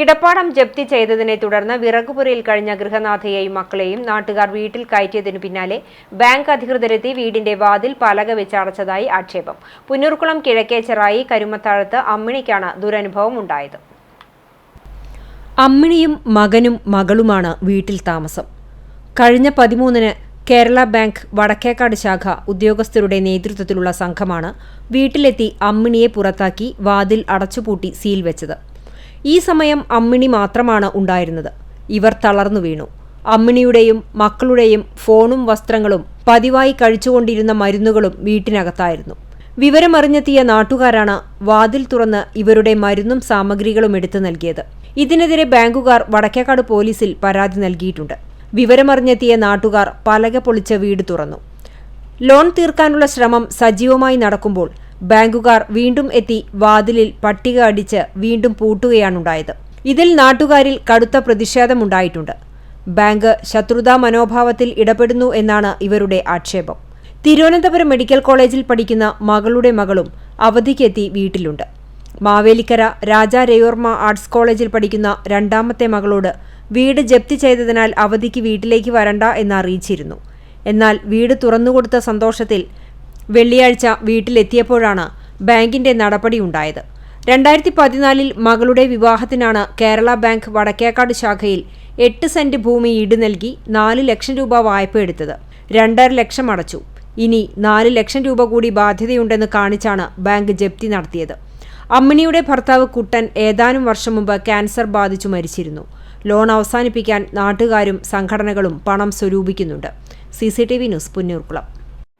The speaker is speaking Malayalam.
കിടപ്പാടം ജപ്തി ചെയ്തതിനെ തുടർന്ന് വിറകുപുരയിൽ കഴിഞ്ഞ ഗൃഹനാഥയെയും മക്കളെയും നാട്ടുകാർ വീട്ടിൽ കയറ്റിയതിനു പിന്നാലെ ബാങ്ക് അധികൃതരെത്തി വീടിന്റെ വാതിൽ പലക വെച്ചടച്ചതായി ആക്ഷേപം. പുന്നൂർക്കുളം കിഴക്കേച്ചറായി കരുമത്താഴത്ത് അമ്മിണിക്കാണ് ദുരനുഭവം ഉണ്ടായത്. അമ്മിണിയും മകനും മകളുമാണ് വീട്ടിൽ താമസം. കഴിഞ്ഞ പതിമൂന്നിന് കേരള ബാങ്ക് വടക്കേക്കാട് ശാഖ ഉദ്യോഗസ്ഥരുടെ നേതൃത്വത്തിലുള്ള സംഘമാണ് വീട്ടിലെത്തി അമ്മിണിയെ പുറത്താക്കി വാതിൽ അടച്ചുപൂട്ടി സീൽ വെച്ചത്. ഈ സമയം അമ്മിണി മാത്രമാണ് ഉണ്ടായിരുന്നത്. ഇവർ തളർന്നു വീണു. അമ്മിണിയുടെയും മക്കളുടെയും ഫോണും വസ്ത്രങ്ങളും പതിവായി കഴിച്ചുകൊണ്ടിരുന്ന മരുന്നുകളും വീട്ടിനകത്തായിരുന്നു. വിവരമറിഞ്ഞെത്തിയ നാട്ടുകാരാണ് വാതിൽ തുറന്ന് ഇവരുടെ മരുന്നും സാമഗ്രികളും എടുത്തു നൽകിയത്. ഇതിനെതിരെ ബാങ്കുകാർ വടക്കേക്കാട് പോലീസിൽ പരാതി നൽകിയിട്ടുണ്ട്. വിവരമറിഞ്ഞെത്തിയ നാട്ടുകാർ പലക പൊളിച്ച് വീട് തുറന്നു. ലോൺ തീർക്കാനുള്ള ശ്രമം സജീവമായി നടക്കുമ്പോൾ ബാങ്കുകാർ വീണ്ടും എത്തി വാതിലിൽ പട്ടിക അടിച്ച് വീണ്ടും പൂട്ടുകയാണുണ്ടായത്. ഇതിൽ നാട്ടുകാരിൽ കടുത്ത പ്രതിഷേധമുണ്ടായിട്ടുണ്ട്. ബാങ്ക് ശത്രുതാ മനോഭാവത്തിൽ ഇടപെടുന്നു എന്നാണ് ഇവരുടെ ആക്ഷേപം. തിരുവനന്തപുരം മെഡിക്കൽ കോളേജിൽ പഠിക്കുന്ന മകളുടെ മകളും അവധിക്കെത്തി വീട്ടിലുണ്ട്. മാവേലിക്കര രാജാ രയോർമ ആർട്സ് കോളേജിൽ പഠിക്കുന്ന രണ്ടാമത്തെ മകളോട് വീട് ജപ്തി ചെയ്തതിനാൽ അവധിക്ക് വീട്ടിലേക്ക് വരണ്ട എന്ന് അറിയിച്ചിരുന്നു എന്നാൽ വീട് തുറന്നുകൊടുത്ത സന്തോഷത്തിൽ വെള്ളിയാഴ്ച വീട്ടിലെത്തിയപ്പോഴാണ് ബാങ്കിന്റെ നടപടിയുണ്ടായത്. രണ്ടായിരത്തി പതിനാലിൽ മകളുടെ വിവാഹത്തിനാണ് കേരള ബാങ്ക് വടക്കേക്കാട് ശാഖയിൽ എട്ട് സെന്റ് ഭൂമി ഈട് നൽകി നാല് ലക്ഷം രൂപ വായ്പ എടുത്തത്. രണ്ടര ലക്ഷം അടച്ചു. ഇനി നാല് ലക്ഷം രൂപ കൂടി ബാധ്യതയുണ്ടെന്ന് കാണിച്ചാണ് ബാങ്ക് ജപ്തി നടത്തിയത്. അമ്മിണിയുടെ ഭർത്താവ് കുട്ടൻ ഏതാനും വർഷം മുമ്പ് ക്യാൻസർ ബാധിച്ചു മരിച്ചിരുന്നു. ലോൺ അവസാനിപ്പിക്കാൻ നാട്ടുകാരും സംഘടനകളും പണം സ്വരൂപിക്കുന്നുണ്ട്. C C T V news Punnurkulam.